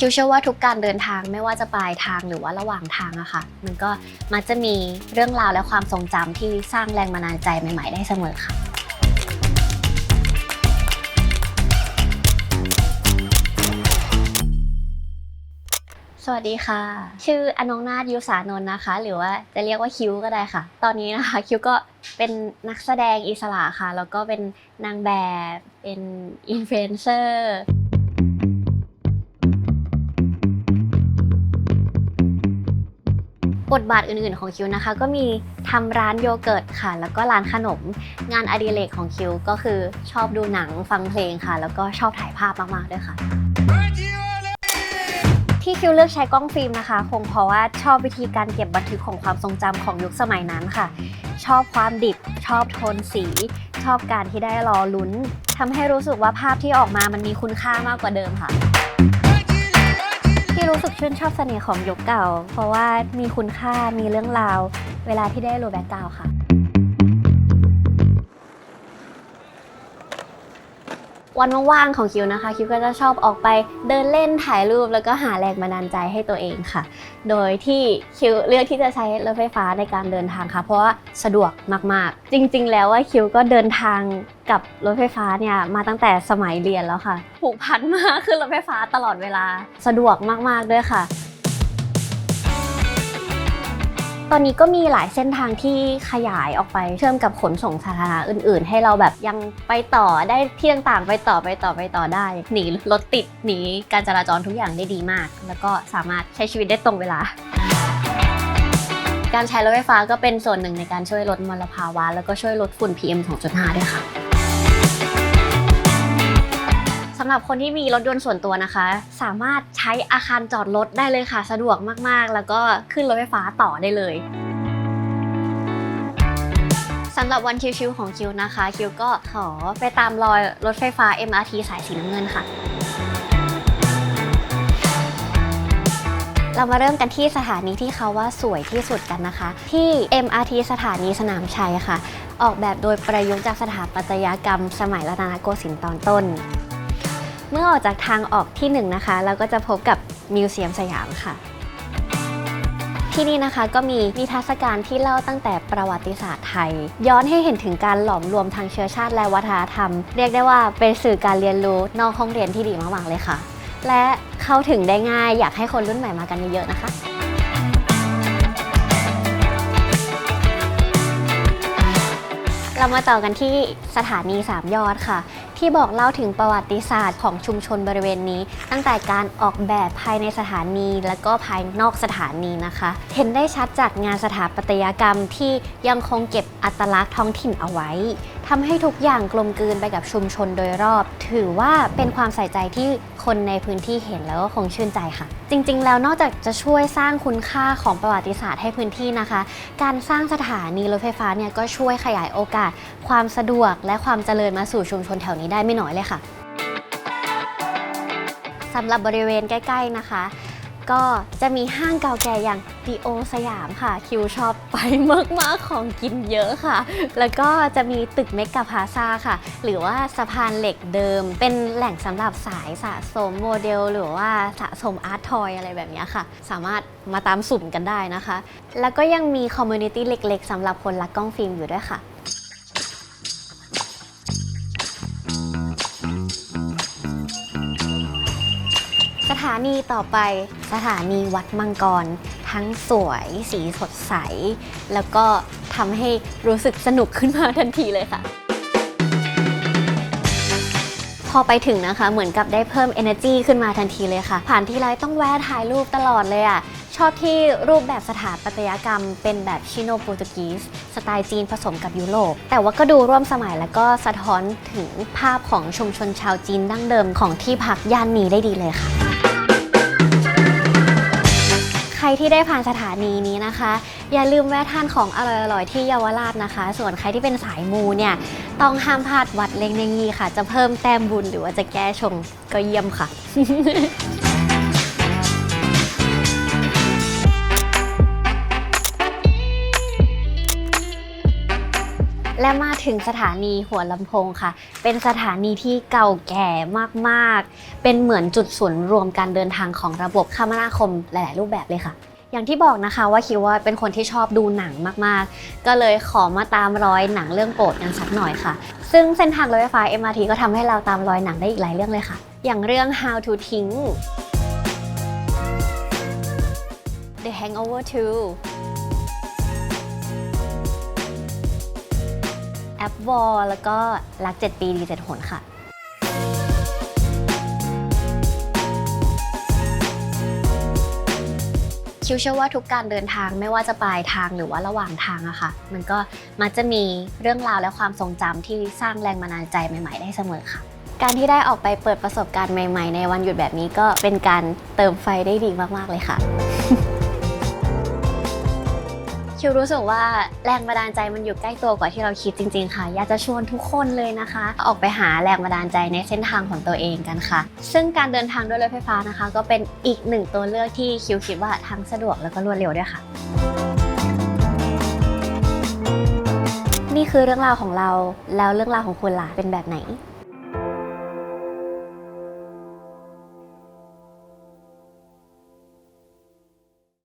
คิวเชื่อว่าทุกการเดินทางไม่ว่าจะปลายทางหรือว่าระหว่างทางอะค่ะ มันก็มักจะมีเรื่องราวและความทรงจำที่สร้างแรงบันดาลใจใหม่ ๆ ได้เสมอค่ะ สวัสดีค่ะ ชื่ออนงนาถยุสานนท์นะคะ หรือว่าจะเรียกว่าคิวก็ได้ค่ะ ตอนนี้นะคะคิวก็เป็นนักแสดงอิสระค่ะ แล้วก็เป็นนางแบบ เป็นอินฟลูเอนเซอร์ บทบาทอื่นๆของคิวนะคะ ก็มีทำร้านโยเกิร์ตค่ะ แล้วก็ร้านขนม งานอดิเรกของคิวก็คือชอบดูหนังฟังเพลงค่ะ แล้วก็ชอบถ่ายภาพมากๆด้วยค่ะ ที่คิวเลือกใช้กล้องฟิล์มนะคะ คงเพราะว่าชอบวิธีการเก็บบันทึกของความทรงจำของยุคสมัยนั้นค่ะ ชอบความดิบ ชอบโทนสี ชอบการที่ได้รอลุ้นทำให้รู้สึกว่าภาพที่ออกมามันมีคุณค่ามากกว่าเดิมค่ะ รู้สึกชื่นชอบเสน่ห์ของยุคเก่า เพราะว่ามีคุณค่ามีเรื่องราว เวลาที่ได้โรแบ็กกราวค่ะ วันว่างๆของคิวนะคะ คิวก็จะชอบออกไปเดินเล่นถ่ายรูปแล้วก็หาแรงบันดาลใจให้ตัวเองค่ะ โดยที่คิวเลือกที่จะใช้รถไฟฟ้าในการเดินทางค่ะ เพราะว่าสะดวกมากๆ จริง ๆ แล้วว่าคิวก็เดินทางกับรถไฟฟ้าเนี่ยมาตั้งแต่สมัยเรียนแล้วค่ะ ผูกพันมากขึ้นรถไฟฟ้าตลอดเวลาสะดวกมากๆด้วยค่ะ ตอนนี้ก็มีหลายเส้นทางที่ขยายออกไปเชื่อมกับขนส่งสาธารณะอื่น ๆ ให้เราแบบยังไปต่อได้ที่ต่างๆ ไปต่อไปต่อไปต่อได้ หนีรถติดหนีการจราจรทุกอย่างได้ดีมาก แล้วก็สามารถใช้ชีวิตได้ตรงเวลา การใช้รถไฟฟ้าก็เป็นส่วนหนึ่งในการช่วยลดมลภาวะ แล้วก็ช่วยลดฝุ่น PM 2.5 ด้วยค่ะำหรับคนที่มีรถยนต์ส่วนตัวนะคะ สามารถใช้อาคารจอดรถได้เลยค่ะ สะดวกมากๆ แล้วก็ขึ้นรถไฟฟ้าต่อได้เลยสำหรับวันชิวๆของคิวนะคะ คิวก็ขอไปตามรอยรถไฟฟ้า MRT สายสีน้ำเงินค่ะ เรามาเริ่มกันที่สถานีที่เขาว่าสวยที่สุดกันนะคะ ที่ MRT สถานีสนามชัยค่ะ ออกแบบโดยประยุกต์จากสถาปัตยกรรมสมัยรัตนโกสินทร์ตอนต้น เมื่อออกจากทางออกที่1นงนะคะ เราก็จะพบกับมิวเซียมสยามค่ะ ที่นี่นะคะก็มีนิทรรศการที่เล่าตั้งแต่ประวัติศาสตร์ไทย ย้อนให้เห็นถึงการหลอมรวมทางเชื้อชาติและวัฒนธรรม เรียกได้ว่าเป็นสื่อการเรียนรู้นอกห้องเรียนที่ดีมากๆเลยค่ะ และเข้าถึงได้ง่ายอยากให้คนรุ่นใหม่มากันเยอะๆนะคะเรามาต่อกันที่สถานีสามยอดค่ะ ที่บอกเล่าถึงประวัติศาสตร์ของชุมชนบริเวณนี้ ตั้งแต่การออกแบบภายในสถานี และก็ภายนอกสถานีนะคะ เห็นได้ชัดจากงานสถาปัตยกรรมที่ยังคงเก็บอัตลักษณ์ท้องถิ่นเอาไว้ ทำให้ทุกอย่างกลมกลืนไปกับชุมชนโดยรอบ ถือว่าเป็นความใส่ใจที่คนในพื้นที่เห็นแล้วก็คงชื่นใจค่ะ จริง ๆ แล้วนอกจากจะช่วยสร้างคุณค่าของประวัติศาสตร์ให้พื้นที่นะคะ การสร้างสถานีรถไฟฟ้าเนี่ยก็ช่วยขยายโอกาส ความสะดวก และความเจริญมาสู่ชุมชนแถวนี้ได้ไม่น้อยเลยค่ะสำหรับบริเวณใกล้ ๆนะคะ ก็จะมีห้างเก่าแก่อย่างดีโอสยามค่ะ คิวชอบไปมากๆของกินเยอะค่ะ แล้วก็จะมีตึกเมกะพลาซาค่ะ หรือว่าสะพานเหล็กเดิม เป็นแหล่งสำหรับสายสะสมโมเดล หรือว่าสะสมอาร์ตทอยอะไรแบบนี้ค่ะ สามารถมาตามสุ่มกันได้นะคะ แล้วก็ยังมีคอมมูนิตี้เล็ก ๆสำหรับคนรักกล้องฟิล์มอยู่ด้วยค่ะ ถานีต่อไปสถานีวัดมังกร ทั้งสวยสีสดใส แล้วก็ทำให้รู้สึกสนุกขึ้นมาทันทีเลยค่ะ พอไปถึงนะคะ เหมือนกับได้เพิ่ม energy ขึ้นมาทันทีเลยค่ะ ผ่านที่ไรต้องแวะถ่ายรูปตลอดเลยอะ่ะชอบที่รูปแบบสถาปัตยกรรมเป็นแบบชิโนโปรตุกีสสไตล์จีนผสมกับยุโรป แต่ว่าก็ดูร่วมสมัยแล้วก็สะท้อนถึงภาพของชุมชนชาวจีนดั้งเดิมของที่พักย่านนี้ได้ดีเลยค่ะ รที่ได้ผ่านสถานีนี้นะคะ อย่าลืมแวะทานของอร่อยๆที่เยาวราชนะคะ ส่วนใครที่เป็นสายมูเนี่ยต้องห้ามพลาดวัดเล็งเนงีค่ะ จะเพิ่มแต้มบุญหรือว่าจะแก้ชงก็เยี่ยมค่ะ และมาถึงสถานีหัวลำโพงค่ะ เป็นสถานีที่เก่าแก่มากๆ เป็นเหมือนจุดศูนย์รวมการเดินทางของระบบคมนาคมหลาย ๆ รูปแบบเลยค่ะ อย่างที่บอกนะคะว่าคิดว่าเป็นคนที่ชอบดูหนังมากๆ ก็เลยขอมาตามรอยหนังเรื่องโปรดกันสักหน่อยค่ะ ซึ่งเส้นทางรถไฟฟ้า MRT ก็ทำให้เราตามรอยหนังได้อีกหลายเรื่องเลยค่ะ อย่างเรื่อง How to ทิ้ง The Hangover 2 ปวอลแล้วก็รัก 7 ปีดีเจ็ดหนค่ะ คิวเชื่อว่าทุกการเดินทางไม่ว่าจะปลายทางหรือว่าระหว่างทางอะค่ะ มันก็มักจะมีเรื่องราวและความทรงจำที่สร้างแรงบันดาลใจใหม่ ๆ ได้เสมอค่ะ การที่ได้ออกไปเปิดประสบการณ์ใหม่ ๆ ในวันหยุดแบบนี้ก็เป็นการเติมไฟได้ดีมากๆเลยค่ะ คิวรู้สึกว่าแรงบันดาลใจมันอยู่ใกล้ตัวกว่าที่เราคิดจริง ๆ ค่ะ อยากจะชวนทุกคนเลยนะคะ ออกไปหาแรงบันดาลใจในเส้นทางของตัวเองกันค่ะ ซึ่งการเดินทางด้วยรถไฟฟ้านะคะ ก็เป็นอีกหนึ่งตัวเลือกที่คิวคิดว่าทั้งสะดวกแล้วก็รวดเร็วด้วยค่ะนี่คือเรื่องราวของเราแล้วเรื่องราวของคุณล่ะเป็นแบบไหน